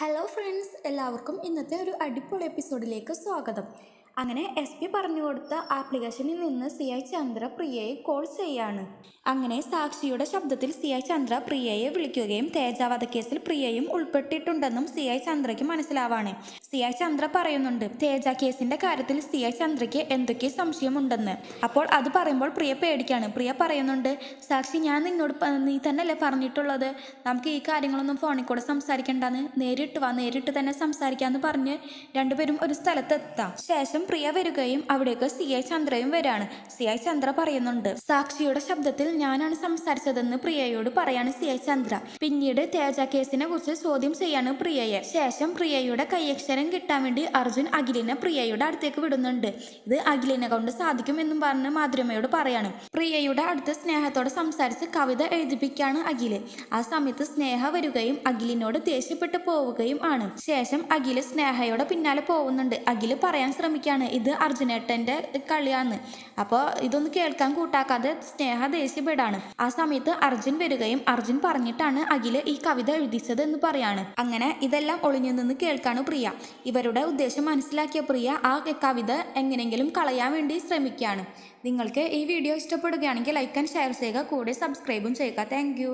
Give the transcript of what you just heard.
Hello friends എല്ലാവർക്കും ഇന്നത്തെ ഒരു അടിപൊളി എപ്പിസോഡിലേക്ക് സ്വാഗതം. അങ്ങനെ എസ് പി പറഞ്ഞു കൊടുത്ത ആപ്ലിക്കേഷനിൽ നിന്ന് സി ഐ ചന്ദ്ര പ്രിയയെ കോൾ ചെയ്യാണ്. അങ്ങനെ സാക്ഷിയുടെ ശബ്ദത്തിൽ സി ഐ ചന്ദ്ര പ്രിയയെ വിളിക്കുകയും തേജാവധ കേസിൽ പ്രിയയും ഉൾപ്പെട്ടിട്ടുണ്ടെന്നും സി ഐ ചന്ദ്രയ്ക്ക് മനസ്സിലാവാണ്. സി ഐ ചന്ദ്ര പറയുന്നുണ്ട് തേജ കേസിന്റെ കാര്യത്തിൽ സി ഐ ചന്ദ്രയ്ക്ക് എന്തൊക്കെ സംശയമുണ്ടെന്ന്. അപ്പോൾ അത് പറയുമ്പോൾ പ്രിയ പേടിക്കാണ്. പ്രിയ പറയുന്നുണ്ട് സാക്ഷി ഞാൻ നിന്നോട് നീ തന്നെയല്ലേ പറഞ്ഞിട്ടുള്ളത്? നമുക്ക് ഈ കാര്യങ്ങളൊന്നും ഫോണിൽ കൂടെ സംസാരിക്കേണ്ടെന്ന്. നേരിട്ട് വാ നേരിട്ട് തന്നെ സംസാരിക്കാന്ന് പറഞ്ഞ് രണ്ടുപേരും ഒരു സ്ഥലത്ത് എത്താം ശേഷം പ്രിയ വരികയും അവിടേക്ക് സി ഐ ചന്ദ്രയും വരാണ്. സി ഐ ചന്ദ്ര പറയുന്നുണ്ട് സാക്ഷിയുടെ ശബ്ദത്തിൽ ഞാനാണ് സംസാരിച്ചതെന്ന് പ്രിയയോട് പറയാണ് സി ഐ ചന്ദ്ര. പിന്നീട് തേജ കേസിനെ കുറിച്ച് ചോദ്യം ചെയ്യാണ് പ്രിയയെ. ശേഷം പ്രിയയുടെ കൈയക്ഷരം കിട്ടാൻ വേണ്ടി അർജുൻ അഖിലിനെ പ്രിയയുടെ അടുത്തേക്ക് വിടുന്നുണ്ട്. ഇത് അഖിലിനെ കൊണ്ട് സാധിക്കുമെന്നും പറഞ്ഞ് മാധുരമയോട് പറയാണ്. പ്രിയയുടെ അടുത്ത് സ്നേഹത്തോടെ സംസാരിച്ച് കവിത എഴുതിപ്പിക്കാണ് അഖിൽ. ആ സമയത്ത് സ്നേഹ വരികയും അഖിലിനോട് ദേഷ്യപ്പെട്ട് പോവുകയും ആണ്. ശേഷം അഖിൽ സ്നേഹയോടെ പിന്നാലെ പോകുന്നുണ്ട്. അഖിൽ പറയാൻ ശ്രമിക്കാണ് ഇത് അർജുനേട്ടന്റെ കളിയാണ്. അപ്പോൾ ഇതൊന്ന് കേൾക്കാൻ കൂട്ടാക്കാതെ സ്നേഹ ദേഷ്യപ്പെടാണ്. ആ സമയത്ത് അർജുൻ വരികയും അർജുൻ പറഞ്ഞിട്ടാണ് അഖിൽ ഈ കവിത എഴുതിച്ചത് എന്ന് പറയാണ്. അങ്ങനെ ഇതെല്ലാം ഒളിഞ്ഞു നിന്ന് കേൾക്കാണ് പ്രിയ. ഇവരുടെ ഉദ്ദേശം മനസ്സിലാക്കിയ പ്രിയ ആ കവിത എങ്ങനെയെങ്കിലും കളയാൻ വേണ്ടി ശ്രമിക്കുകയാണ്. നിങ്ങൾക്ക് ഈ വീഡിയോ ഇഷ്ടപ്പെടുകയാണെങ്കിൽ ലൈക്ക് ആൻഡ് ഷെയർ ചെയ്യുക. കൂടെ സബ്സ്ക്രൈബും ചെയ്യുക. താങ്ക്